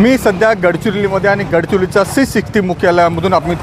मी सध्या गडचिरोलीमध्ये आणि गडचिरोलीच्या सी सिक्स्टी मुख्यालयामधून आपण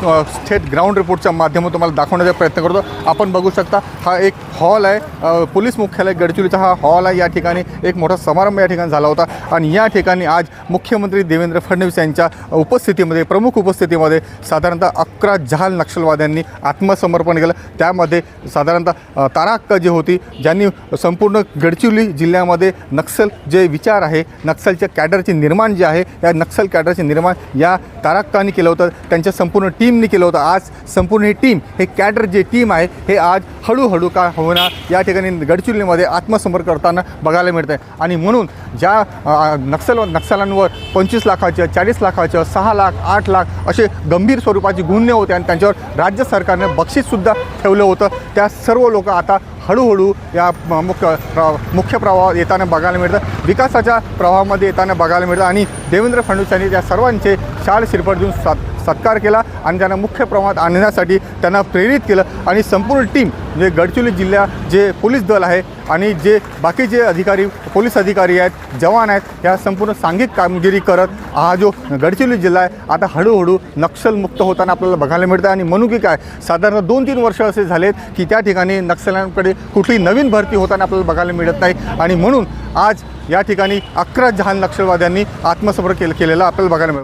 थेट ग्राउंड रिपोर्टच्या माध्यमातून तुम्हाला दाखवण्याचा प्रयत्न करतो. आपण बघू शकता हा एक हॉल आहे. पोलीस मुख्यालय गडचिरोलीचा हा हॉल आहे. या ठिकाणी एक मोठा समारंभ या ठिकाणी झाला होता. आणि या ठिकाणी आज मुख्यमंत्री देवेंद्र फडणवीस यांच्या उपस्थितीमध्ये प्रमुख उपस्थितीमध्ये साधारणतः अकरा जहाल नक्षलवाद्यांनी आत्मसमर्पण केलं. त्यामध्ये साधारणतः ताराक्का जी होती ज्यांनी संपूर्ण गडचिरोली जिल्ह्यामध्ये नक्षल जे विचार आहे नक्षलच्या कॅडरचे निर्माण जे आहे या नक्षल कॅडरचे निर्माण या ताराक्कांनी केलं होतं. त्यांच्या संपूर्ण टीमनी केलं होतं. आज संपूर्ण ही टीम हे कॅडर जे टीम आहे हे आज हळूहळू का होणार या ठिकाणी गडचिरोलीमध्ये आत्मसमर्पण करताना बघायला मिळतं आहे आणि म्हणून ज्या नक्षल नक्षलांवर पंचवीस लाखाच्या चाळीस लाखाच्या सहा लाख आठ लाख असे गंभीर स्वरूपाचे गुन्हे होते आणि त्यांच्यावर राज्य सरकारने बक्षीससुद्धा ठेवलं होतं. त्या सर्व लोक आता हळूहळू या म- मुख्य प्र- मुख्य प्रवाहात येताना बघायला मिळतं. विकासाच्या प्रवाहामध्ये येताना बघायला मिळतं. आणि देवेंद्र फडणवीस यांनी त्या सर्वांचे शाल शिरपट देऊन सात सत्कार केला आणि त्यांना मुख्य प्रमाणात आणण्यासाठी त्यांना प्रेरित केलं. आणि संपूर्ण टीम म्हणजे गडचिरोली जिल्हा जे पोलीस दल आहे आणि जे बाकीचे अधिकारी पोलीस अधिकारी आहेत जवान आहेत ह्या संपूर्ण सांघिक कामगिरी करत हा जो गडचिरोली जिल्हा आहे आता हळूहळू नक्षलमुक्त होताना आपल्याला बघायला मिळतं आणि म्हणू की काय साधारण दोन तीन वर्ष असे झालेत की त्या ठिकाणी नक्षल्यांकडे कुठली नवीन भरती होताना आपल्याला बघायला मिळत नाही. आणि म्हणून आज या ठिकाणी अकरा जहान नक्षलवाद्यांनी आत्मसमर्पण केलं केलेलं आपल्याला बघायला मिळतं